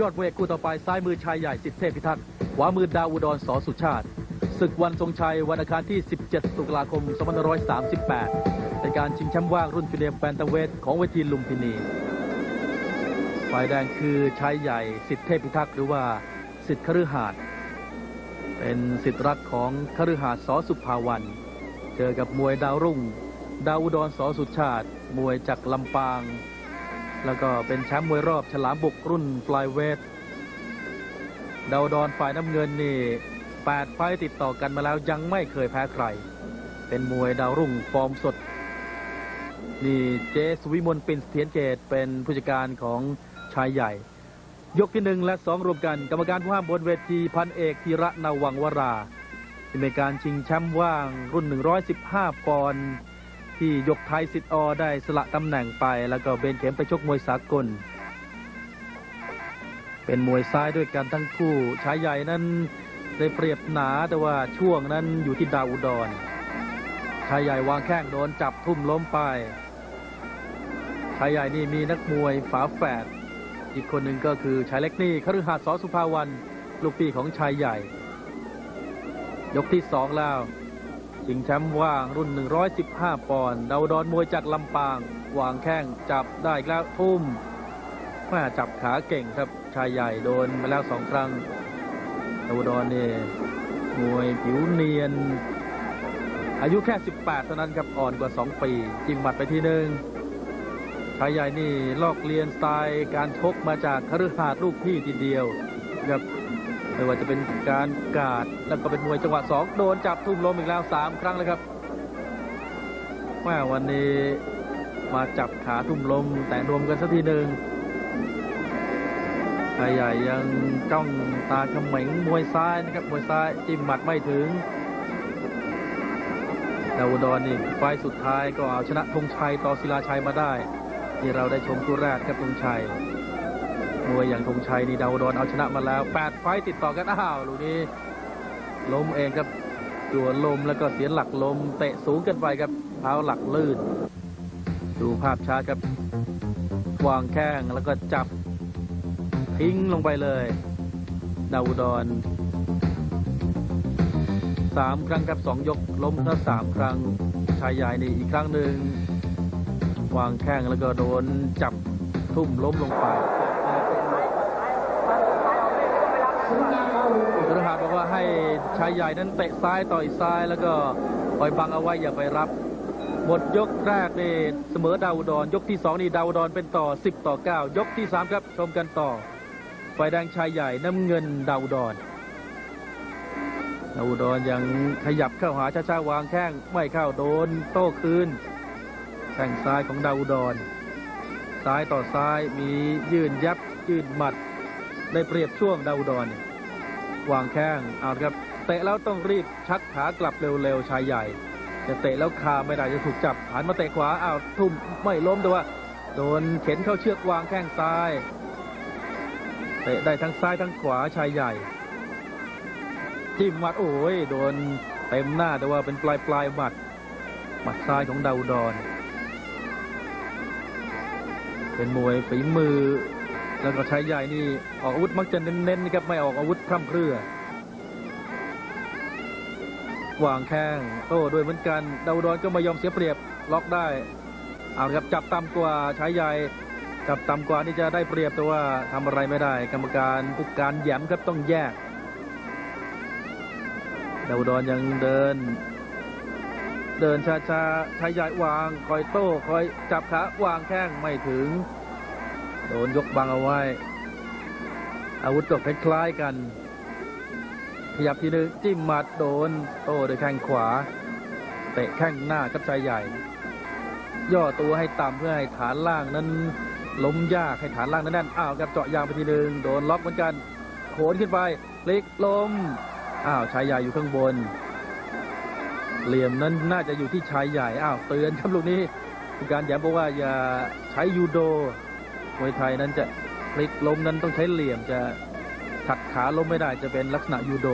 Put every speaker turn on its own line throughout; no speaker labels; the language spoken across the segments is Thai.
ยอดมวยเอกคู่ต่อไปซ้ายมือชายใหญ่สิทธิเทพพิทักษ์ขวามือดาวอุดรสอสุชาติศึกวันทรงชัยวันอังคารที่ 17 ตุลาคม 2538 เป็นการชิงแชมป์ว่างรุ่นจูเนียร์แฟนตาเวทของเวทีลุมพินีฝ่ายแดงคือชายใหญ่สิทธิเทพพิทักษ์หรือว่าสิทธิคฤหาสน์เป็นสิทธิรักของคฤหาสน์สอสุภาวัน เจอกับมวยดาวรุ่ง ดาวอุดรสอสุชาติ มวยจากลำปาง แล้วก็เป็นแชมป์มวยรอบฉลามบุกรุ่นฟลายเวทดาวดอุดรฝ่ายน้ำเงินนี่ 8 ไฟต์ติดต่อกันมาแล้วยังไม่เคยแพ้ใคร เป็นมวยดาวรุ่งฟอร์มสด นี่เจสวิมลปินเสียรเกตเป็นผู้จัดการของชายใหญ่ ยกที่หนึ่งและสองรวมกัน กรรมการผู้ห้ามบนเวทีพันเอกธีระนาวังวราที่เป็นการชิงแชมป์ว่างรุ่น 115 ปอนด์ ที่ยกไทยสิทธิ์ออได้สละตำแหน่งไป แล้วก็เบนเข็มไปชกมวยสากล เป็นมวยซ้ายด้วยกันทั้งคู่ชายใหญ่นั้นได้เปรียบหนาแต่ว่าช่วงนั้นอยู่ที่ดาวอุดรชายใหญ่วางแข้งโดนจับทุ่มล้มไปชายใหญ่นี่มีนักมวยฝาแฝดอีกคนหนึ่งก็คือชายเล็กนี่คฤหาสน์สอสุภาวันลูกพี่ของชายใหญ่ ยกที่สองแล้ว ชิงแชมป์ว่างรุ่น 115 ปอนด์ดาวดอนมวยจากลำปางวางแข้งจับได้อีกแล้วทุ่มแม่จับขาเก่งครับชายใหญ่โดนมาแล้วสองครั้งดาวดอนนี่มวยผิวเนียน อายุแค่ 18เท่านั้นครับอ่อนกว่า 2 ปีจิ้มหมัดไปทีหนึ่งชายใหญ่นี่ลอกเรียนสไตล์การชกมาจากคฤหาสน์ลูกพี่ทีเดียวครับ ไม่ว่าจะเป็นการกาดแล้วก็เป็นมวยจังหวะ2โดนจับทุ่มลมอีกแล้ว3ครั้งเลยครับแม่วันนี้มาจับขาทุ่มลมแต่รวมกันสักทีหนึ่งชายใหญ่ยังจ้องตาเขม็งมวยซ้ายนะครับมวยซ้ายจิ้มหมัดไม่ถึงดาวอุดรนี่ไฟสุดท้ายก็เอาชนะธงชัยต่อศิลาชัยมาได้ ที่เราได้ชมคู่แรกครับธงชัย มวยอย่างธงชัยนี่ดาวดอุดรเอาชนะมาแล้ว 8 ไฟติดต่อกันอ้าวลูกนี้ล้มเองครับจั่วลมแล้วก็เสียหลักลมเตะสูงเกินไปครับเท้าหลักลื่น ดูภาพช้าครับวางแข้งแล้วก็จับทิ้งลงไปเลยดาวดอุดรสามครั้งครับสองยกล้มทั้งสามครั้งชายใหญ่นี่อีกครั้งหนึ่งวางแข้งแล้วก็โดนจับทุ่มล้มลงไป ระหาบอกว่าให้ชายใหญ่นั้นเตะซ้ายต่อยซ้ายแล้วก็คอยบังเอาไว้อย่าไปรับ หมดยกแรกนี่เสมอดาวดอุดรยกที่สองนี่ดาวดอุดรเป็นต่อ 10 ต่อ 9 ยกที่สามครับชมกันต่อฝ่ายแดงชายใหญ่น้ำเงินดาวดอุดาวดอุดรยังขยับเข้าหาช้าๆวางแข้งไม่เข้าโดนโต้คืนแข้งซ้ายของดาวดอุดรซ้ายต่อซ้ายมียืนยับยืนหมัด ได้เปรียบช่วงดาวดรเนี่ยวางแข้งเอาครับเตะแล้วต้องรีบชักขากลับเร็วๆชายใหญ่จะเตะแล้วคาไม่ได้จะถูกจับหันมาเตะขวาอ้าวทุ่มไม่ล้มแต่ว่าโดนเข็นเข้าเชือกวางแข้งซ้ายเตะได้ทั้งซ้ายทั้งขวาชายใหญ่จิ้มหมัดโอ้ยโดนเต็มหน้าแต่ว่าเป็นปลายปลายหมัดหมัดซ้ายของดาวดอนเป็นมวยฝีมือ แล้วก็ชายใหญ่นี่ออกอาวุธมักจะเน้นๆนะครับไม่ออกอาวุธพร่ำเพรื่อวางแข้งโต้ด้วยเหมือนกันดาวดอนก็ไม่ยอมเสียเปรียบล็อกได้เอาครับจับต่ำกว่าชายใหญ่จับต่ำกว่านี่จะได้เปรียบแต่ว่าทำอะไรไม่ได้ กรรมการผู้การแหยมครับต้องแยกดาวดอนยังเดิน เดินช้าๆชายใหญ่วาง คอยโต้คอยจับขาวางแข้งไม่ถึง โดนยกบังเอาไว้ อาวุธก็คล้ายๆกัน ขยับทีนึงจิ้มหมัดโดนโต้ด้วยแข้งขวา เตะแข้งหน้ากับชายใหญ่ ย่อตัวให้ต่ำเพื่อให้ฐานล่างนั้นล้มยากให้ฐานล่างนั้นแน่นอ้าวกับเจาะยางไปทีนึงโดนล็อกเหมือนกันโขนขึ้นไปพลิกลมอ้าวชายใหญ่อยู่ข้างบน เหลี่ยมนั้นน่าจะอยู่ที่ชายใหญ่อ้าวเตือนครับลูกนี้การแย้มบอกว่าอย่าใช้ยูโด มวยไทยนั้นจะพลิกล้มนั้นต้องใช้เหลี่ยมจะขัดขาล้มไม่ได้จะเป็นลักษณะยูโด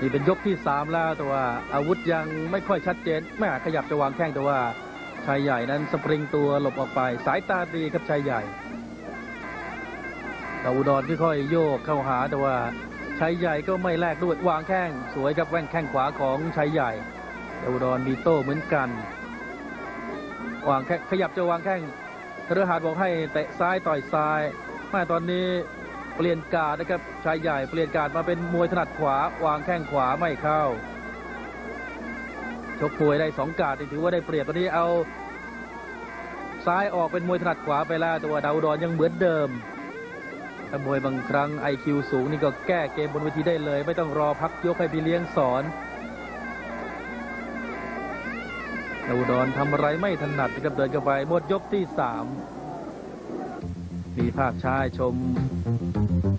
นี่เป็นยกที่สามแล้วแต่ว่าอาวุธยังไม่ค่อยชัดเจนไม่อาจขยับจะวางแข้งแต่ว่าชายใหญ่นั้นสปริงตัวหลบออกไป สายตาดีครับชายใหญ่ดาวอุดรค่อยๆโยกเข้าหาแต่ว่าชัยใหญ่ก็ไม่แลกด้วยวางแข้งสวยครับแว่งแข้งขวาของชัยใหญ่ดาวอุดรมีโต้เหมือนกันวางแข้งขยับจะวางแข้ง ธรหาดบอกให้เตะซ้ายต่อยซ้ายแม่ตอนนี้เปลี่ยนการดนะครับชายใหญ่เปลี่ยนการดมาเป็นมวยถนัดขวาวางแข้งขวาไม่เข้าชกมวยได้สองการดถือว่าได้เปรียบตอนนี้เอาซ้ายออกเป็นมวยถนัดขวาไปแล้วแต่ว่าดาวดอนยังเหมือนเดิมถ้ามวยบางครั้ง IQ สูงนี่ก็แก้เกมบนเวทีได้เลย ไม่ต้องรอพักยกให้พี่เลี้ยงสอน ดาวดอนทำอะไรไม่ถนัดนะครับเดินเข้าไปหมดยกที่สามมีภาพชาให้ชม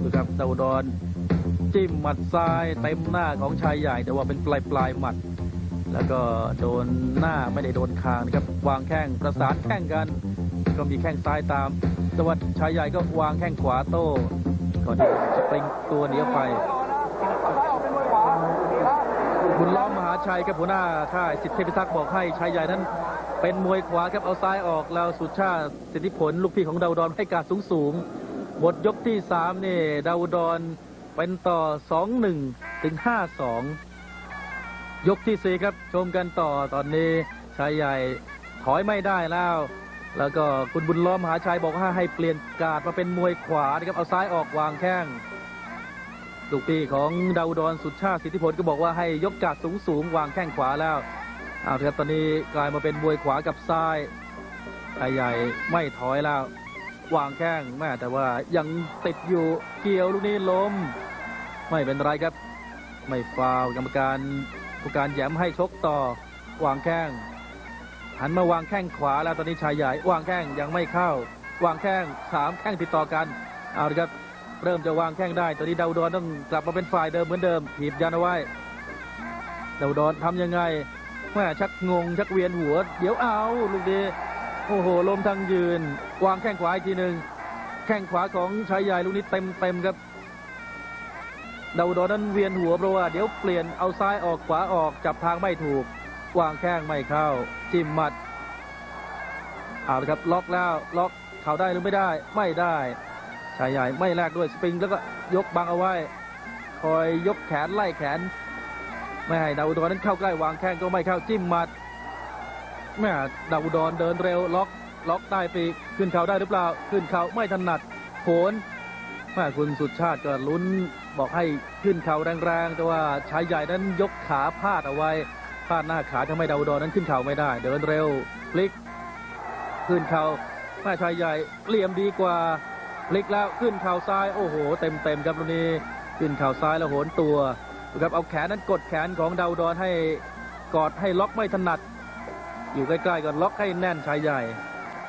ดูครับดาวดอนจิ้มหมัดซ้ายเต็มหน้าของชายใหญ่ แต่ว่าเป็นปลายปลายหมัด แล้วก็โดนหน้าไม่ได้โดนคางนะครับวางแข้งประสานแข้งกัน ก็มีแข้งซ้ายตามแต่ว่าชายใหญ่ก็วางแข้งขวาโต้ก่อนที่จะเป็นตัวเหนียวไป บุญล้อมมหาชัยครับหัวหน้าค่ายสิทธิพิทักษ์บอกให้ชายใหญ่นั้น เป็นมวยขวาครับเอาซ้ายออกแล้วสุชาติสิทธิผลลูกพี่ของดาวดอนให้การสูงสูงหมดยกที่สามนี่ดาวดอนเป็นต่อสองหนึ่งถึงห้าสองยกที่สี่ครับชมกันต่อตอนนี้ชายใหญ่ถอยไม่ได้แล้ว แล้วก็คุณบุญล้อมมหาชัยบอกว่าให้เปลี่ยนการดมาเป็นมวยขวานะครับเอาซ้ายออกวางแข้ง ลูกพี่ของดาวดอนสุดชาติสิทธิพลก็บอกว่าให้ยกกาดสูงสูงๆวางแข้งขวาแล้วเอาครับตอนนี้กลายมาเป็นมวยขวากับซ้ายชายใหญ่ไม่ถอยแล้ว วางแข้งแม่แต่ว่ายังติดอยู่เกี่ยวลูกนี้ล้ม ไม่เป็นไรครับ ไม่ฟาวกรรมการผู้การแย้มให้ชกต่อวางแข้งหันมาวางแข้งขวาแล้วตอนนี้ชายใหญ่ วางแข้งยังไม่เข้า วางแข้งสามแข้งติดต่อกันเอาละครับ เริ่มจะวางแข้งได้ตอนนี้ดาวดอนต้องกลับมาเป็นฝ่ายเดิมเหมือนเดิมถีบยันเอาไว้ดาวดอนทำยังไงแม่ชักงงชักเวียนหัว เดี๋ยวเอาลูกดีโอ้โหลมทางยืน วางแข้งขวาอีกทีหนึ่งแข้งขวาของชายใหญ่ลูกนี้เต็มเต็มครับดาวดอนนั้นเวียนหัวเพราะว่าเดี๋ยวเปลี่ยนเอาซ้ายออกขวาออกจับทางไม่ถูก วางแข้งไม่เข้า จิ้มหมัดเอาละครับล็อกแล้วล็อกเข่าได้หรือไม่ได้ไม่ได้ ชายใหญ่ไม่แลกด้วยสปริงแล้วก็ยกบังเอาไว้ คอยยกแขนไล่แขน ไม่ให้ดาวุดรนั้นเข้าใกล้วางแข้งก็ไม่เข้าจิ้มหมัดแม่ดาวอุดรเดินเร็วล็อกล็อกใต้ปีกขึ้นเข่าได้หรือเปล่า ขึ้นเข่าไม่ถนัดโผนแม่คุณสุดชาติก็ลุ้นบอกให้ขึ้นเข่าแรงๆแต่ว่าชายใหญ่นั้นยกขาพาดเอาไว้พาดหน้าขาทำให้ดาวดอนนั้นขึ้นเข่าไม่ได้ เดินเร็วพลิก ขึ้นเข่าแม่ชายใหญ่เหลี่ยมดีกว่า พลิกแล้วขึ้นเข่าซ้ายโอ้โห เต็มเต็มๆครับตรงนี้ขึ้นเข่าซ้ายแล้วโหนตัวครับเอาแขนนั้นกดแขนของดาวดอนให้กอดให้ล็อกไม่ถนัด อยู่ใกล้ๆก่อนล็อกให้แน่นชายใหญ่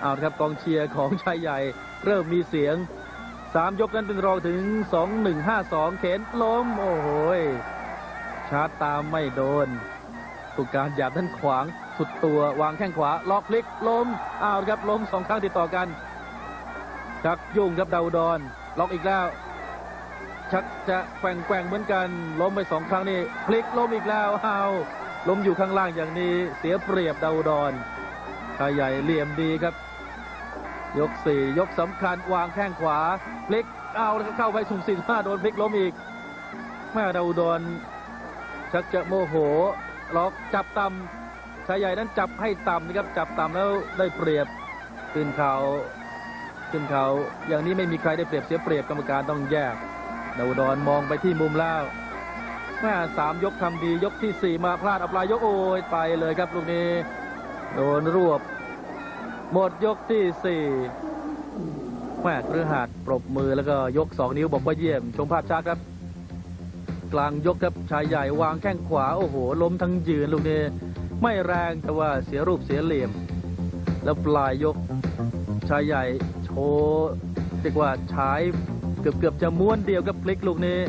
เอาครับกองเชียร์ของชายใหญ่ เริ่มมีเสียงสามยกนั้นเป็นรองถึงสองหนึ่งห้าสองเข็นล้ม โอ้โหชาร์จตามไม่โดนตุกการหยาบท่านขวางสุดตัววางแข้งขวาล็อกพลิกล้มอ้าวครับล้มสองครั้งติดต่อกัน ชักยุ่งครับดาวดอนล็อกอีกแล้ว ชักจะแกว่งแกว่งเหมือนกันล้มไปสองครั้งนี่พลิกล้มอีกแล้วอ้าล้มอยู่ข้างล่างอย่างนี้เสียเปรียบดาวดอนชายใหญ่เหลี่ยมดีครับ ยกสี่ยกสำคัญวางแข้งขวาพลิกเอาแล้วเข้าไปสุ่มสี่ห้าโดนพลิกล้มอีกแม่ดาวดอนชักจะโมโหล็อกจับต่ำชายใหญ่นั้นจับให้ต่ำนะครับจับต่ำแล้วได้เปรียบขึ้นเขา ขึ้นเขา อย่างนี้ไม่มีใครได้เปรียบเสียเปรียบกรรมการต้องแยกดาวดอนมองไปที่มุมแล้วแม่สามยกทำดียกที่สี่มาพลาดเอาปลายยกโอ้ยไปเลยครับลูกนี้ โดนรวบ หมดยกที่สี่แม่เครือหัดปรบมือแล้วก็ยกสองนิ้วบอกว่าเยี่ยม ชมภาพช้าครับ กลางยกครับชายใหญ่วางแข้งขวา โอ้โห ล้มทั้งยืนลูกนี้ ไม่แรงแต่ว่าเสียรูปเสียเหลี่ยม แล้วปลายยกชายใหญ่ โชว์เรียกว่าฉายเกือบเกือบจะม้วนเดียวกับพลิกลูกนี้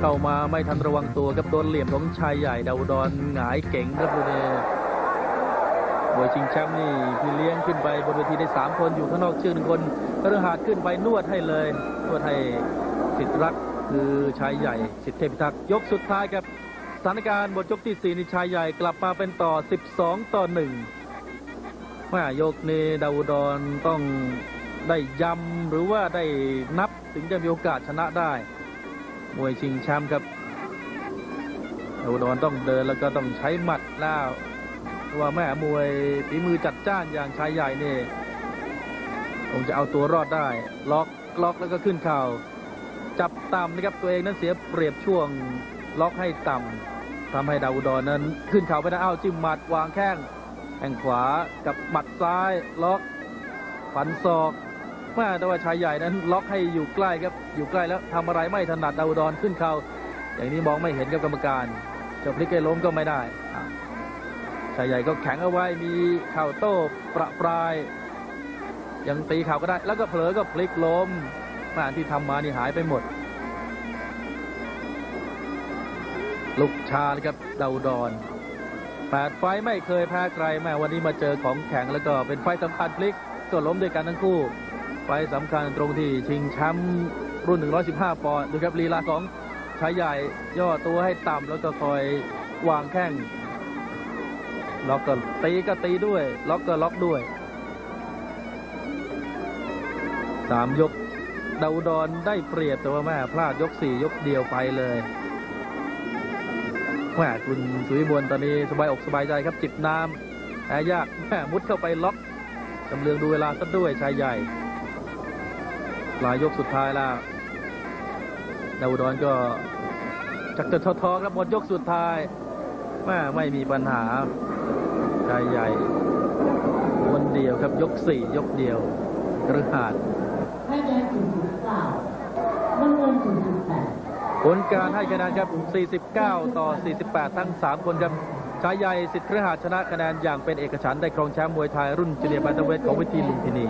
เข้ามาไม่ทันระวังตัวกับโดนเหลี่ยมของชายใหญ่ดาวดอนหงายเก่งครับลูกนี้มวยชิงแชมป์นี่พี่เลี้ยงขึ้นไปบนเวทีได้สามคนอยู่ข้างนอกชือหนึ่งคนเรือหาดขึ้นไปนวดให้เลยนวดให้สิทธิรักคือชายใหญ่ สิทธิเทพิทักษ์ยกสุดท้ายครับสถานการณ์บทยกที่4นี่ชายใหญ่กลับมาเป็นต่อ 12 ต่อ 1 แม่ยกนี้ดาวดอนต้องได้ยำหรือว่าได้นับถึงจะมีโอกาสชนะได้ มวยชิงแชมป์ครับอุดรต้องเดินแล้วก็ต้องใช้หมัดแล้วว่าแม่มวยฝีมือจัดจ้านอย่างชายใหญ่นี่คงจะเอาตัวรอดได้ ล็อกล็อกแล้วก็ขึ้นเข่าจับต่ำนะครับตัวเองนั้นเสียเปรียบช่วงล็อกให้ต่ำทำให้ดาวดรนั้นขึ้นเข่าไปนะอ้าวจิ้มหมัดวางแข้ง แข้งขวากับหมัดซ้ายล็อกฟันศอกแม่แต่ว่าชายใหญ่นั้นล็อกให้อยู่ใกล้ครับอยู่ใกล้แล้วทำอะไรไม่ถนัดดาวดอุดรขึ้นเข่าอย่างนี้มองไม่เห็นกับกรรมการจะพลิกให้ล้มก็ไม่ได้ชายใหญ่ก็แข็งเอาไว้มีเข่าโต้ประปราย ยังตีเข่าก็ได้ แล้วก็เผลอก็พลิกล้มแม่ที่ทำมานี่หายไปหมด ลูกชาเลยครับดาวดอน แปดไฟไม่เคยแพ้ใครแม่วันนี้มาเจอของแข็งแล้วก็เป็นไฟสำคัญพลิกก็ล้มด้วยกันทั้งคู่ ไฟสำคัญตรงที่ชิงแชมป์รุ่น 115 ปอนด์ดูครับลีลาของชายใหญ่ย่อตัวให้ต่ำแล้วก็คอยวางแข้งล็อกก็ตีก็ตีด้วย ล็อกก็ล็อกด้วยสามยกดาวดอนได้เปรียบแต่ว่าแม่พลาดยกสี่ยกเดียวไปเลย แม่คุณสุวิบลตอนนี้สบายอกสบายใจครับจิบน้ำแพ้ยากแม่มุดเข้าไปล็อกจำเลืองดูเวลาซะด้วยชายใหญ่ปลายยกสุดท้ายแล้วดาวดอุดรก็จักจะท้อๆครับหมดยกสุดท้ายแม่ไม่มีปัญหาชายใหญ่คนเดียวครับยกสี่ยกเดียวกระหาด
ให้แดงศูนย์จุดเก้าน้ำเงินสุดแปด
ผลการให้คะแนนครับ 49 ต่อ 48 ทั้ง 3 คนครับชายใหญ่สิทธิ์เครือหาสชนะคะแนนอย่างเป็นเอกฉันท์ได้ครองแชมป์มวยไทยรุ่นจูเนียร์บัตเทเวทของวิธีลุมพินี